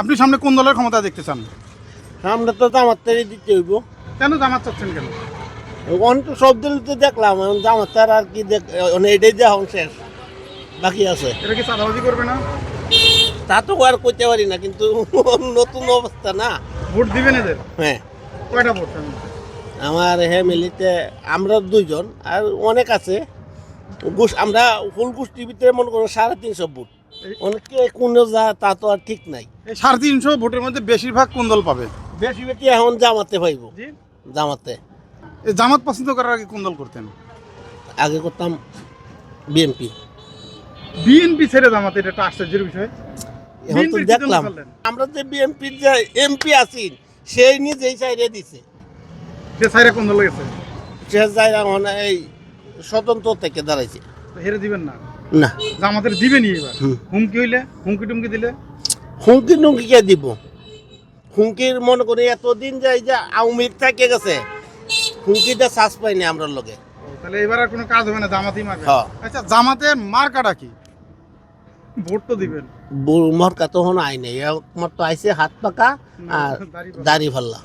আপনি সামনে কোন দলের ক্ষমতা দেখতে চান? সামনে তো জামাতেরই দিতে হইব। কেন জামাত চাচ্ছেন কেন? অন তো সব দিল তো দেখলাম এখন জামাতের আর কি দেখ এটাই দেওয়া শেষ। বাকি আছে। এটা কি চাঁদাবাজি করবে না? তা তো আর করতে পারি না কিন্তু নতুন অবস্থা না। ভোট দিবেন এদের? হ্যাঁ। কয়টা ভোট আমার ফ্যামিলিতে আমরা দুইজন আর অনেক আছে। গোস আমরা ফুল গোষ্ঠীর ভিতরে মনে করো সাড়ে তিনশো বুট অনেকে কোনো যা তা তো আর ঠিক নাই। সাড়ে তিনশো ভোটের মধ্যে বেশিরভাগ কোন দল পাবে? বেশি বেশি এখন জামাতে পাইব জামাতে। জামাত পছন্দ করার আগে কোন দল করতেন? আগে করতাম বিএনপি। বিএনপি ছেড়ে জামাত এটা একটা আশ্চর্যের বিষয়। এখন তো দেখলাম। আমরা যে বিএনপির যে এমপি আছি সেই নিজেই চাইরে দিছে। সে সাইরা কোন দল গেছে সে যাই এখন এই স্বতন্ত্র থেকে দাঁড়াইছে। হেরে দিবেন না। না। জামাতের দিবেনি এবার। হুম। হুমকি হইলে হুমকি টুমকি দিলে? হুমকি টুমকি কে দিব? হুমকির মনে করি এতদিন যাই যে আওয়ামী লীগ থেকে গেছে। হুমকিটা শ্বাস পাইনি আমরা লগে। ও, তাহলে এবার আর কোনো কাজ হবে না জামাতই মারবে হ্যাঁ। আচ্ছা জামাতের মার্কাটা কি? ভোট তো দিবেন। মরকা তখন আই নাই একমাত্র আইছে হাত পাকা আর দাড়ি পাকা। দাড়ি ফাল্লা